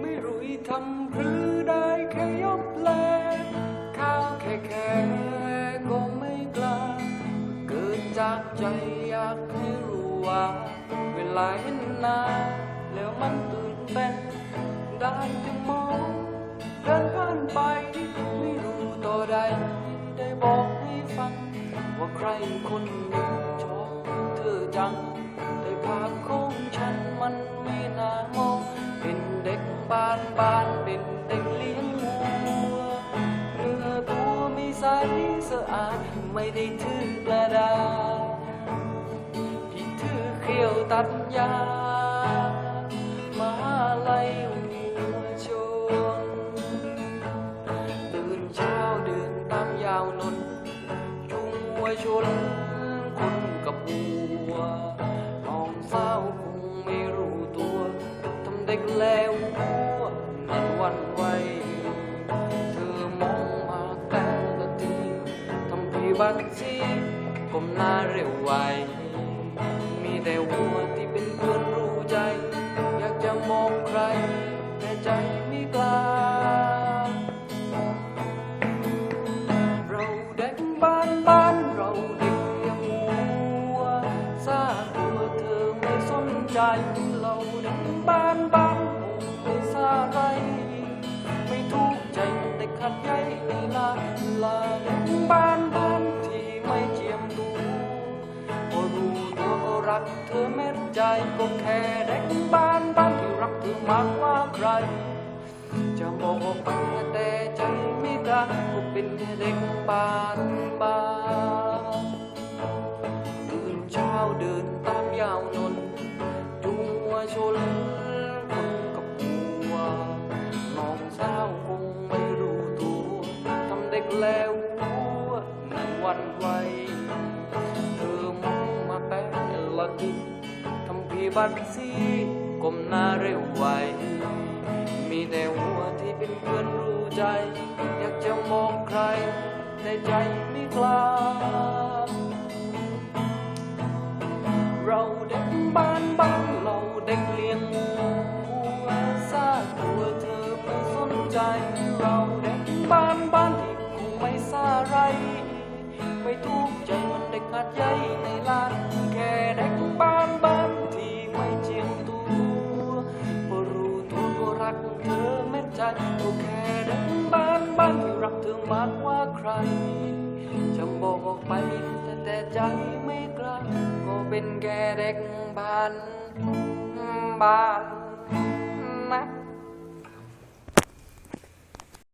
ไม่รู้ทำหรือได้แค่ยกแลข้าวแค่แค่ก็ไม่กล้า เกิดจากใจอยากให้รู้ว่า เวลาเห็นหน้าแล้วมันตื่นเต้นได้แต่มองเดินผ่านไป ไม่รู้ต่อใดได้บอกให้ฟัง ว่าใครคนหนึ่งชอบเธอจัง ฉันมันไม่น่ามองเป็นเด็กบ้านบ้านเป็นเด็กเลี้ยงวัวเนื้อตัวไม่ใสสะอ ไม่ได้ถือกระดาษที่ถือเขี้ยวตัดยามาลัยหัวชนตื่นเช้าเดินตามยาวนนจุงหัวชนคนกับวัวน้องสาวคงไม่รู้ตัวทำเด็กแล้วหัวนั้นวันไวเธอมองมาแต่ละทีทำพี่บัตรซีก้มหน้าเร็วไว ลาลาเด็กบ้านบ้านที่ไม่เจียมตัวพอรู้ตัวก็รักเธอเม็ดใจก็แค่เด็กบ้านบ้านที่รักเธอมากกว่าใคร จะบอกออกไปแต่ใจไม่กล้าก็เป็นแค่เด็กบ้านบ้านตื่นเช้าเดินตามยาวนนจูงวัวชน แล้วหัวนั่นวันไหวเธอมองมาแต่ละทีทำพี่บัตซีก้มหน้าเร็วไวมีแต่หัวที่เป็นเพื่อนรู้ใจ อยากจะมองใคร แต่ใจไม่กล้า ไรไม่ทุกใจมันเด็กหัดใหญ่ในลานแค่เด็กบ้านบ้านที่ไม่เจียมตัวพอรู้ตัวก็รักเธอแม้ใจก็แค่เด็กบ้านบ้านที่รักเธอมากกว่าใครจะบอกออกไปแต่แต่ใจไม่กล้าก็เป็นแค่เด็กบ้านบ้าน